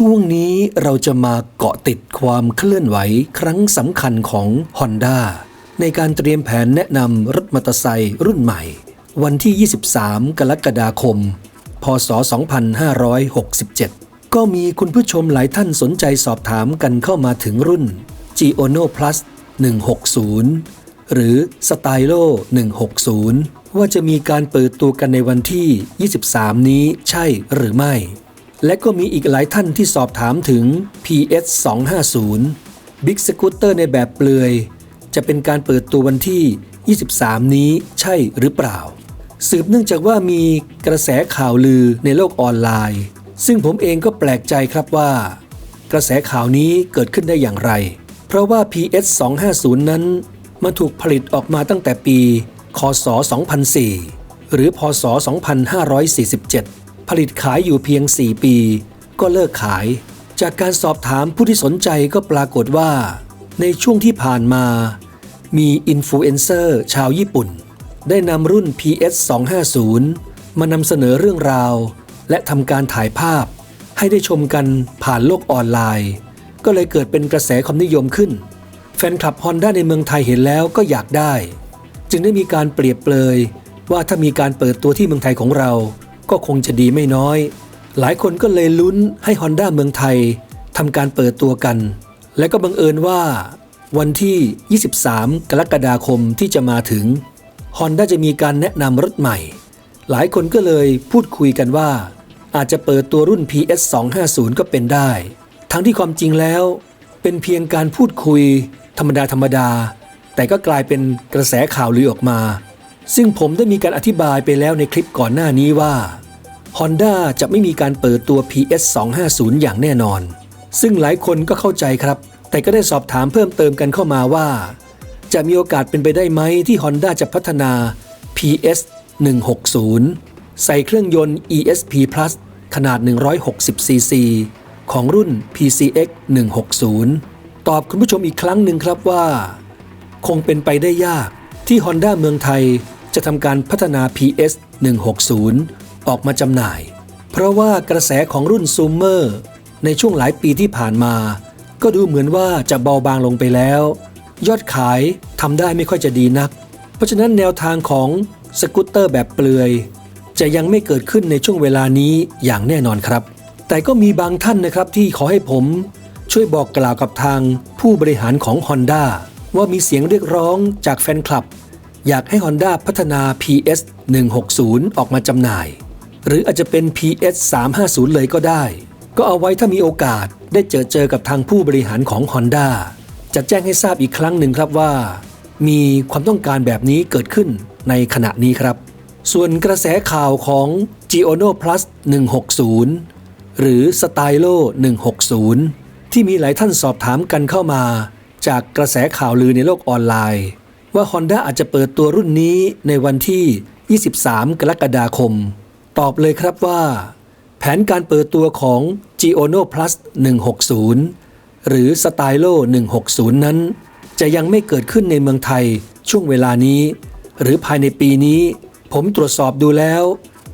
ช่วงนี้เราจะมาเกาะติดความเคลื่อนไหวครั้งสำคัญของ Honda ในการเตรียมแผนแนะนำรถมอเตอร์ไซค์รุ่นใหม่ วันที่ 23 กรกฎาคม พศ 2567 ก็มีคุณผู้ชมหลายท่านสนใจสอบถามกันเข้ามาถึงรุ่น Giono Plus 160 หรือ Stylo 160 ว่าจะมีการเปิดตัวกันในวันที่ 23 นี้ใช่หรือไม่ และก็มีอีกหลายท่านที่สอบถามถึง PS 250 Big Scooter ในแบบเปลือย จะเป็นการเปิดตัววันที่ 23 นี้ใช่หรือเปล่า สืบเนื่องจากว่ามีกระแสข่าวลือในโลกออนไลน์ ซึ่งผมเองก็แปลกใจครับว่า กระแสข่าวนี้เกิดขึ้นได้อย่างไร เพราะว่า PS 250 นั้นมันถูกผลิตออกมาตั้งแต่ปี คศ 2004 หรือ พศ 2547 ผลิตขายอยู่เพียง 4 ปี ก็เลิกขาย จากการสอบถามผู้ที่สนใจก็ปรากฏว่า ในช่วงที่ผ่านมา มีอินฟลูเอนเซอร์ชาวญี่ปุ่น ได้นำรุ่น PS 250มานำเสนอเรื่องราว และทำการถ่ายภาพ ให้ได้ชมกันผ่านโลกออนไลน์ ก็เลยเกิดเป็นกระแสความนิยมขึ้น แฟนคลับ Honda ในเมืองไทยเห็นแล้วก็อยากได้ จึงได้มีการเปรียบเปรยว่าถ้ามีการเปิดตัวที่เมืองไทยของเรา ก็คงจะดีไม่น้อย หลายคนก็เลยลุ้นให้ Honda เมืองไทยทำการเปิดตัวกัน และก็บังเอิญว่า วันที่ 23 กรกฎาคมที่จะมาถึง Honda จะมีการแนะนำรถใหม่ หลายคนก็เลยพูดคุยกันว่า อาจจะเปิดตัวรุ่น PS 250ก็เป็นได้ ทั้งที่ความจริงแล้ว เป็นเพียงการพูดคุยธรรมดาธรรมดา แต่ก็กลายเป็นกระแสข่าวลือออกมา ซึ่งผมได้มีการอธิบายไปแล้วในคลิปก่อนหน้านี้ว่า Honda จะไม่มีการเปิดตัว PS 250อย่างแน่นอน ซึ่งหลายคนก็เข้าใจครับ แต่ก็ได้สอบถามเพิ่มเติมกันเข้ามาว่า จะมีโอกาสเป็นไปได้ไหมที่ Honda จะพัฒนา PS 160 ใส่เครื่องยนต์ ESP Plus ขนาด 160cc ของรุ่น PCX 160 ตอบคุณผู้ชมอีกครั้งหนึ่งครับว่า คงเป็นไปได้ยากที่ Honda เมืองไทย จะทำการพัฒนา PS 160 ออกมาจำหน่าย เพราะว่ากระแสของรุ่นซูมเมอร์ในช่วงหลายปีที่ผ่านมา ก็ดูเหมือนว่าจะเบาบางลงไปแล้ว ยอดขายทำได้ไม่ค่อยจะดีนัก เพราะฉะนั้นแนวทางของสกูตเตอร์แบบเปลือย จะยังไม่เกิดขึ้นในช่วงเวลานี้อย่างแน่นอนครับ แต่ก็มีบางท่านนะครับที่ขอให้ผมช่วยบอกกล่าวกับทางผู้บริหารของ Honda ว่ามีเสียงเรียกร้องจากแฟนคลับ อยากให้ Honda พัฒนา PS 160 ออกมาจำหน่าย หรืออาจจะเป็น PS 350 เลยก็ได้ ก็เอาไว้ถ้ามีโอกาสได้เจอเจอกับทางผู้บริหารของ Honda จะแจ้งให้ทราบอีกครั้งหนึ่งครับว่า มีความต้องการแบบนี้เกิดขึ้นในขณะนี้ครับ ส่วนกระแสข่าวของ Giono Plus 160 หรือ Stylo 160 ที่มีหลายท่านสอบถามกันเข้ามา จากกระแสข่าวลือในโลกออนไลน์ ว่า Honda อาจจะเปิดตัวรุ่นนี้ในวันที่ 23 กรกฎาคม ตอบเลยครับว่า แผนการเปิดตัวของ Giono Plus 160 หรือ Stylo 160 นั้น จะยังไม่เกิดขึ้นในเมืองไทยช่วงเวลานี้ หรือภายในปีนี้ ผมตรวจสอบดูแล้ว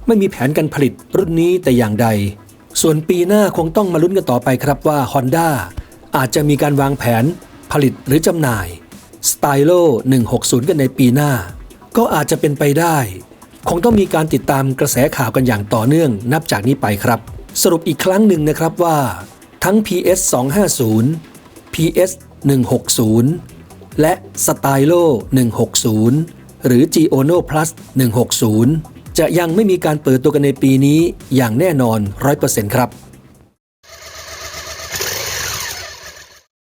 ไม่มีแผนการผลิตรุ่นนี้แต่อย่างใด ส่วนปีหน้าคงต้องมาลุ้นกันต่อไปครับว่า Honda อาจจะมีการวางแผนผลิตหรือจำหน่าย Stylo 160 กันในปีหน้า ก็อาจจะเป็นไปได้ คงต้องมีการติดตามกระแสข่าวกันอย่างต่อเนื่องนับจากนี้ไปครับ สรุปอีกครั้งหนึ่งนะครับว่า ทั้ง PS 250 PS 160 และ Stylo 160 หรือ Giono Plus 160 จะยังไม่มีการเปิดตัวกันในปีนี้อย่างแน่นอน 100%ครับ